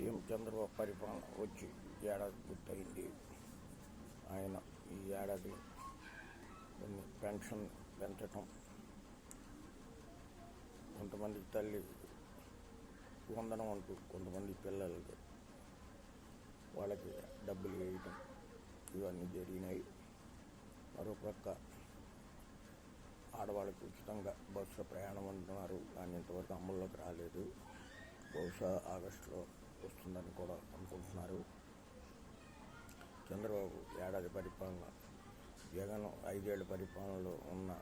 CM Chandrababu పరిపాలన వచ్చి ఏడాది పూర్తయింది. ఆయన ఈ ఏడాది కొన్ని పెన్షన్ పెంచటం కొంతమంది తల్లి వందనం అంటూ కొంతమంది పిల్లలకి వాళ్ళకి డబ్బులు వేయటం ఇవన్నీ జరిగినాయి. మరోపక్క ఆడవాళ్ళకి ఉచితంగా బస్సు ప్రయాణం అంటున్నారు. కానీ ఇంతవరకు అమల్లోకి రాలేదు. బహుశా ఆగస్టులో వస్తుందని కూడా అనుకుంటున్నారు. చంద్రబాబు ఏడాది పరిపాలన జగన్ ఐదేళ్ళ పరిపాలనలో ఉన్న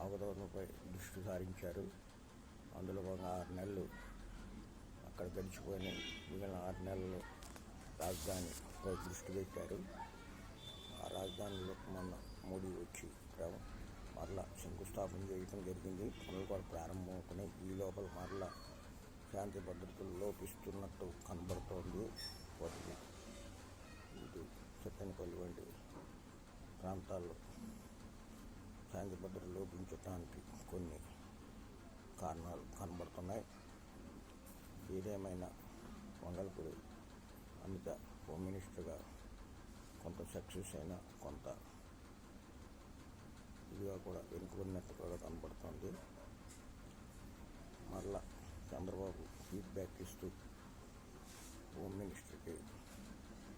అవగాహనపై దృష్టి సారించారు. అందులో భాగంగా ఆరు నెలలు అక్కడ గడిచిపోయిన మిగిలిన ఆరు నెలలు రాజధానిపై దృష్టి పెట్టారు. ఆ రాజధానిలో మొన్న మోడీ వచ్చి మరలా శంకుస్థాపన చేయడం జరిగింది. పనులు కూడా ప్రారంభమవుతున్నాయి. ఈ లోపల మరలా శాంతి భద్రతలు లోపిస్తున్నట్టు కనబడుతోంది వాటిని ఇటు చెప్పనిపల్లి వంటి ప్రాంతాల్లో శాంతి భద్రత లోపించడానికి కొన్ని కారణాలు కనబడుతున్నాయి. ఏదేమైనా మంగళపూడి అమిత హోమ్ మినిస్టర్గా కొంత సక్సెస్ అయినా కొంత ఇదిగా కూడా వెనుకబడినట్టు కూడా కనబడుతుంది మరలా చంద్రబాబు ఫీడ్బ్యాక్ ఇస్తూ హోమ్ మినిస్టర్కి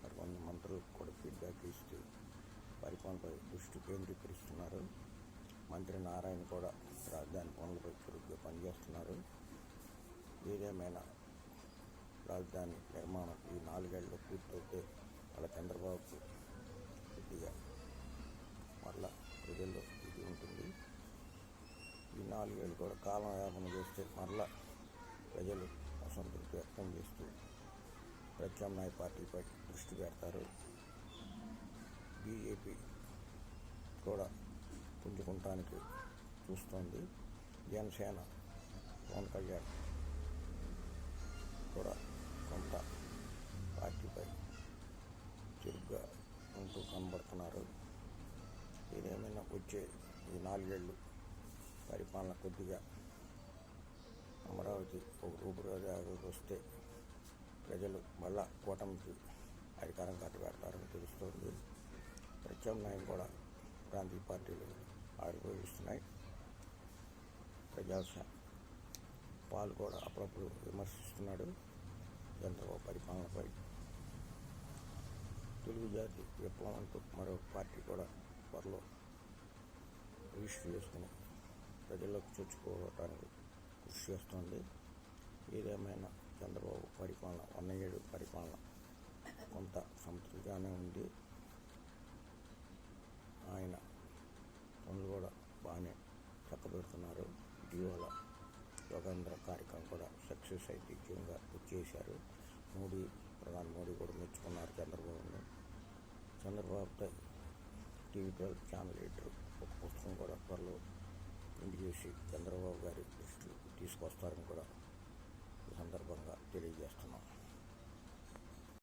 మరి కొన్ని మంత్రులకు కూడా ఫీడ్బ్యాక్ ఇస్తూ పరిపాలనపై దృష్టి కేంద్రీకరిస్తున్నారు మంత్రి నారాయణ కూడా రాజధాని పనులపై చురుగ్గా పనిచేస్తున్నారు. ఏదేమైనా రాజధాని నిర్మాణం ఈ నాలుగేళ్ళలో పూర్తవుతే వాళ్ళ చంద్రబాబుకు కొద్దిగా మళ్ళా ప్రజల్లో ఇది ఉంటుంది. ఈ నాలుగేళ్ళు కూడా కాలం యాపన చేస్తే మళ్ళా ప్రజలు అసంతృప్తి వ్యక్తం చేస్తూ ప్రత్యామ్నాయ పార్టీపై దృష్టి పెడతారు. బీజేపీ కూడా పుంజుకుంటానికి చూస్తోంది. జనసేన పవన్ కళ్యాణ్ కూడా కొంత పార్టీపై చురుగ్గా ఉంటూ కనబడుతున్నారు. ఏదేమైనా వచ్చే ఈ నాలుగేళ్ళు పరిపాలన కొద్దిగా అమరావతి ఒక రూపురేఖలోకి వస్తే ప్రజలు మళ్ళా కూటమికి అధికారం కట్టబెడతారని తెలుస్తోంది. ప్రత్యామ్నాయం కూడా ప్రాంతీయ పార్టీలు ఆవిర్భవిస్తున్నాయి. ప్రజాస పాలు కూడా అప్పుడప్పుడు విమర్శిస్తున్నాడు చంద్రబాబు పరిపాలనపై. తెలుగు జాతి విప్లవం అంటూ మరో పార్టీ కూడా త్వరలో రిజిస్టర్ చేసుకుని ప్రజల్లోకి చొచ్చుకోవటానికి కృషి చేస్తుంది. ఏదేమైనా చంద్రబాబు పరిపాలన వన్ ఏడు పరిపాలన కొంత సంతృప్తిగానే ఉంది ఆయన పనులు కూడా బాగానే చక్కబెడుతున్నారు ఇటీవల యోగేంద్ర కార్యక్రమం కూడా సక్సెస్ అయితే బుక్ చేశారు. మోడీ ప్రధాని మోడీ కూడా మెచ్చుకున్నారు చంద్రబాబుని. చంద్రబాబుపై టీవీ ట్వెల్వ్ ఛానల్ ఎడిటర్ ఒక పుస్తకం కూడా త్వరలో ఇంటికి చేసి చంద్రబాబు గారి దృష్టికి తీసుకొస్తారని కూడా ఈ సందర్భంగా తెలియజేస్తున్నాం.